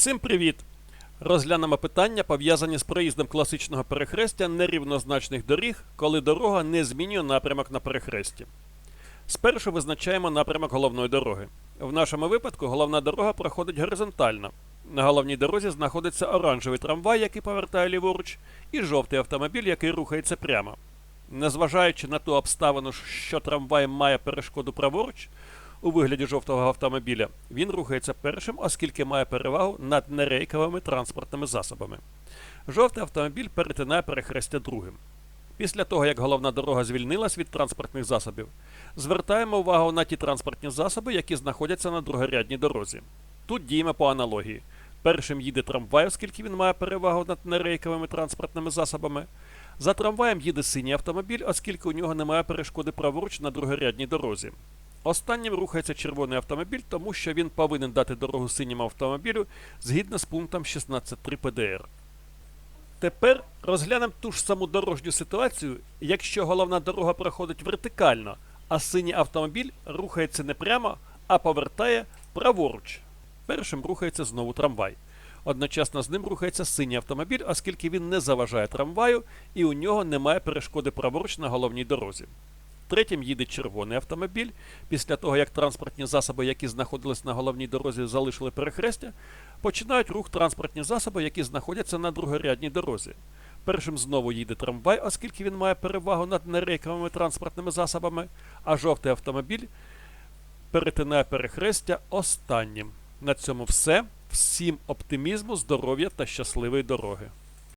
Всім привіт! Розглянемо питання, пов'язані з проїздом класичного перехрестя нерівнозначних доріг, коли дорога не змінює напрямок на перехресті. Спершу визначаємо напрямок головної дороги. В нашому випадку головна дорога проходить горизонтально. На головній дорозі знаходиться оранжевий трамвай, який повертає ліворуч, і жовтий автомобіль, який рухається прямо. Незважаючи на ту обставину, що трамвай має перешкоду праворуч у вигляді жовтого автомобіля, він рухається першим, оскільки має перевагу над нерейковими транспортними засобами. Жовтий автомобіль перетинає перехрестя другим. Після того, як головна дорога звільнилась від транспортних засобів, звертаємо увагу на ті транспортні засоби, які знаходяться на другорядній дорозі. Тут діємо по аналогії. Першим їде трамвай, оскільки він має перевагу над нерейковими транспортними засобами. За трамваєм їде синій автомобіль, оскільки у нього немає перешкоди праворуч на другорядній дорозі. Останнім рухається червоний автомобіль, тому що він повинен дати дорогу синьому автомобілю згідно з пунктом 16.3 ПДР. Тепер розглянемо ту ж саму дорожню ситуацію, якщо головна дорога проходить вертикально, а синій автомобіль рухається не прямо, а повертає праворуч. Першим рухається знову трамвай. Одночасно з ним рухається синій автомобіль, оскільки він не заважає трамваю і у нього немає перешкоди праворуч на головній дорозі. Третім їде червоний автомобіль. Після того, як транспортні засоби, які знаходились на головній дорозі, залишили перехрестя, починають рух транспортні засоби, які знаходяться на другорядній дорозі. Першим знову їде трамвай, оскільки він має перевагу над нерейковими транспортними засобами, а жовтий автомобіль перетинає перехрестя останнім. На цьому все. Всім оптимізму, здоров'я та щасливої дороги.